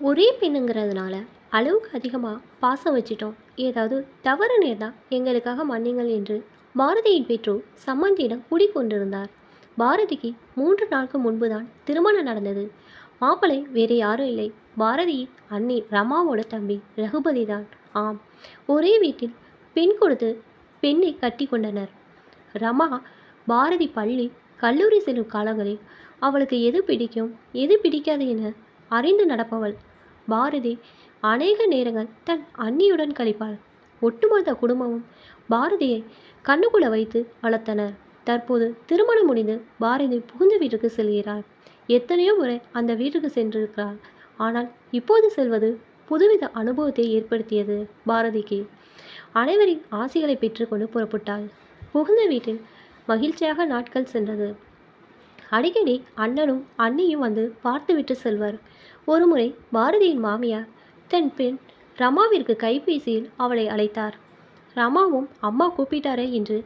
ஒரே பெண்ணுங்கிறதுனால அளவுக்கு அதிகமாக பாசம் வச்சிட்டோம். ஏதாவது தவறு நேர்ந்தால் எங்களுக்காக மன்னிங்கள் என்று பாரதியின் பெற்றோர் சம்மந்தியிடம் கூடிக்கொண்டிருந்தார். பாரதிக்கு மூன்று நாளுக்கு முன்புதான் திருமணம் நடந்தது. மாப்பிள்ளை வேறு யாரும் இல்லை. பாரதியின் அண்ணி ரமாவோட தம்பி ரகுபதி தான். ஆம் ஒரே வீட்டில் பெண் கொடுத்து பெண்ணை கட்டி கொண்டனர். ரமா பாரதி பள்ளி கல்லூரி செல்லும் காலங்களில் அவளுக்கு எது பிடிக்கும் எது பிடிக்காது என அறிந்து நடப்பவள். பாரதி அநேக நேரங்கள் தன் அண்ணியுடன் கழிப்பாள். ஒட்டுமொத்த குடும்பமும் பாரதியை கண்ணுக்குள்ள வைத்து வளர்த்தனர். தற்போது திருமணம் முடிந்து பாரதி புகுந்த வீட்டுக்கு செல்கிறாள். எத்தனையோ முறை அந்த வீட்டுக்கு சென்றிருக்கிறாள். ஆனால் இப்போது செல்வது புதுவித அனுபவத்தை ஏற்படுத்தியது பாரதிக்கு. அனைவரின் ஆசைகளை பெற்றுக்கொண்டு புறப்பட்டாள். புகுந்த வீட்டில் மகிழ்ச்சியாக நாட்கள் சென்றது. அடிக்கடி அண்ணனும் அண்ணியும் வந்து பார்த்துவிட்டு செல்வர். ஒருமுறை பாரதியின் மாமியார் தன் பெண் ரமாவிற்கு கைபேசியில் அவளை அழைத்தார். ரமாவும் அம்மா கூப்பிட்டாரே என்று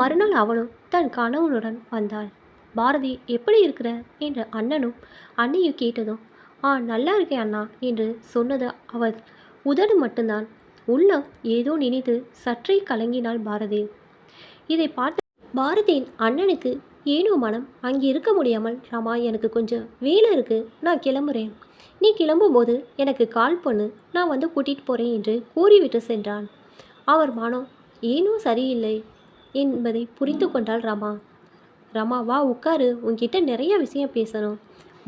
மறுநாள் அவளும் தன் கணவனுடன் வந்தாள். பாரதி எப்படி இருக்கிற? என்று அண்ணனும் அண்ணியும் கேட்டதும் ஆ நல்லா இருக்கேன் அண்ணா என்று சொன்னது அவர் உதடு மட்டும்தான் உள்ளம் ஏதோ நினைத்து சற்றே கலங்கினாள் பாரதி. இதை பார்த்து பாரதியின் அண்ணனுக்கு ஏனோ மனம் அங்கே இருக்க முடியாமல் ராமா எனக்கு கொஞ்சம் வேலை இருக்குது நான் கிளம்புறேன். நீ கிளம்பும்போது எனக்கு கால் பண்ணு. நான் வந்து கூட்டிகிட்டு போகிறேன் என்று கூறிவிட்டு சென்றான். அவர் மனம் ஏனோ சரியில்லை என்பதை புரிந்து கொண்டாள் ரமா. ரமா வா உட்காரு. உன்கிட்ட நிறைய விஷயம் பேசணும்.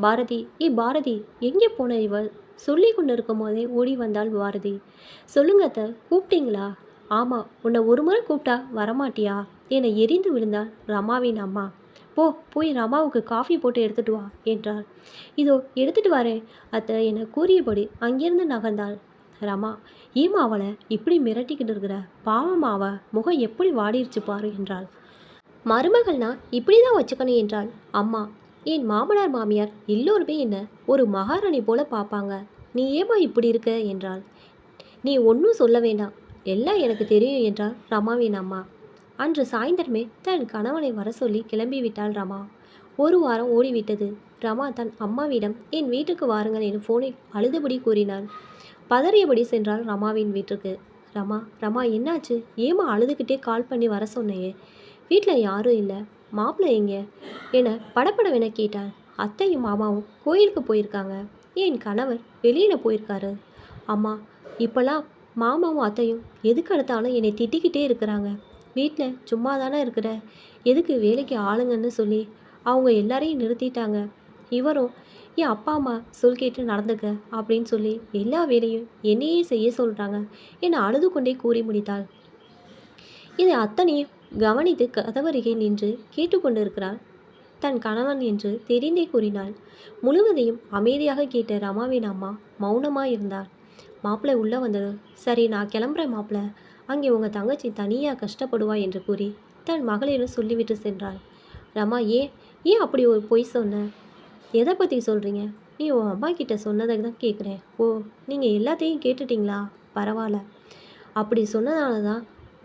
பாரதி ஏ பாரதி எங்கே போன இவள் சொல்லி கொண்டு இருக்கும் போதே ஓடி வந்தாள் பாரதி. சொல்லுங்க அத்தை கூப்பிட்டீங்களா? ஆமாம் உன்னை ஒரு முறை கூப்பிட்டா வரமாட்டியா? என எரிந்து விழுந்தாள் ரமாவின் அம்மா. போ போய் ரமாவுக்கு காஃபி போட்டு எடுத்துட்டு வா என்றாள். இதோ எடுத்துட்டு வரேன் அத்தை என கூறியபடி அங்கிருந்து நகர்ந்தாள். ரமா ஏமா அவளை இப்படி மிரட்டிக்கிட்டு இருக்கிற? பாவமா அவ முகம் எப்படி வாடிருச்சு பாரு என்றாள். மருமகள்னா இப்படி தான் வச்சுக்கணும் என்றாள். அம்மா என் மாமனார் மாமியார் எல்லோருமே என்ன ஒரு மகாராணி போல பார்ப்பாங்க நீ ஏமா இப்படி இருக்க? என்றாள். நீ ஒன்றும் சொல்ல வேண்டாம். எல்லாம் எனக்கு தெரியும் என்றாள் ரமாவின் அம்மா. அன்று சாயந்தரமே தன் கணவனை வர சொல்லி கிளம்பிவிட்டாள் ரமா. ஒரு வாரம் ஓடிவிட்டது. ரமா தன் அம்மாவிடம் என் வீட்டுக்கு வாருங்கள் என ஃபோனில் அழுதபடி கூறினாள். பதறியபடி சென்றாள் ரமாவின் வீட்டுக்கு ரமா ரமா என்னாச்சு? ஏமா அழுதுகிட்டே கால் பண்ணி வர சொன்னையே வீட்டில் யாரும் இல்லை. மாப்பிள்ளை எங்க? என படப்படவென கேட்டார் அத்தையும் மாமாவும் கோயிலுக்கு போயிருக்காங்க. என் கணவர் வெளியில் போயிருக்காரு. அம்மா இப்போல்லாம் மாமாவும் அத்தையும் எதுக்கு எடுத்தாலும் என்னை திட்டிக்கிட்டே இருக்கிறாங்க. வீட்டில் சும்மா தானே இருக்கிற? எதுக்கு வேலைக்கு ஆளுங்கன்னு சொல்லி அவங்க எல்லாரையும் நிறுத்திட்டாங்க. இவரும் என் அப்பா அம்மா சொல் கேட்டு நடந்துக்க அப்படின்னு சொல்லி எல்லா வேலையும் என்னையே செய்ய சொல்கிறாங்க என்னை அழுது கொண்டே கூறி முடித்தாள். இதை அத்தனையும் கவனித்து கதவருகே நின்று கேட்டுக்கொண்டிருக்கிறாள். தன் கணவன் என்று தெரிந்தே கூறினாள். முழுவதையும் அமைதியாக கேட்ட ரமாவின் அம்மா மௌனமாக இருந்தார் மாப்பிள்ளை உள்ளே வந்தது. சரி நான் கிளம்புறேன் மாப்பிள்ளை. அங்கே உங்கள் தங்கச்சி தனியாக கஷ்டப்படுவா என்று கூறி தன் மகளிடம் சொல்லிவிட்டு சென்றாள். ரமா ஏன் ஏன் அப்படி ஒரு பொய் சொன்ன? எதை பற்றி சொல்கிறீங்க நீ உன் அம்மா கிட்ட சொன்னதை தான் கேட்குறேன் ஓ நீங்கள் எல்லாத்தையும் கேட்டுட்டீங்களா? பரவாயில்ல. அப்படி சொன்னதால தான்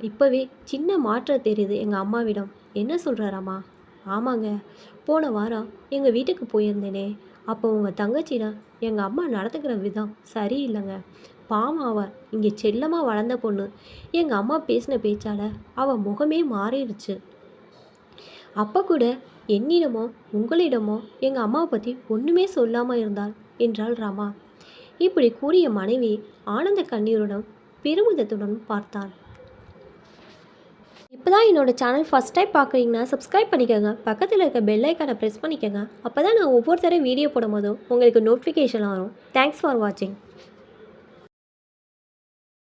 இப்போவே சின்ன மாற்றம் தெரியுது எங்கள் அம்மாவிடம். என்ன சொல்கிறாராம்மா ஆமாங்க போன வாரம் எங்கள் வீட்டுக்கு போயிருந்தேனே. அப்போ உங்கள் தங்கச்சிடம் எங்கள் அம்மா நடந்துக்கிற விதம் சரியில்லைங்க. பாவம் அவ. இங்கே செல்லமாக வளர்ந்த பொண்ணு. எங்கள் அம்மா பேசின பேச்சால் அவள் முகமே மாறிடுச்சு. அப்போ கூட என்னிடமோ உங்களிடமோ எங்கள் அம்மாவை பற்றி ஒன்றுமே சொல்லாமல் இருந்தாள் என்றாள் ராமா. இப்படி கூறிய மனைவி ஆனந்த கண்ணீருடன் பெருமிதத்துடன் பார்த்தாள். இப்போ தான் என்னோடய சேனல் ஃபஸ்ட் டைம் பார்க்குறீங்கன்னா சப்ஸ்கிரைப் பண்ணிக்கோங்க. பக்கத்தில் இருக்க பெல் ஐக்கானை ப்ரெஸ் பண்ணிக்கோங்க. அப்போ தான் நான் ஒவ்வொருத்தரும் வீடியோ போடும்போதும் உங்களுக்கு நோட்டிஃபிகேஷன் வரும். தேங்க்ஸ் ஃபார் வாட்சிங்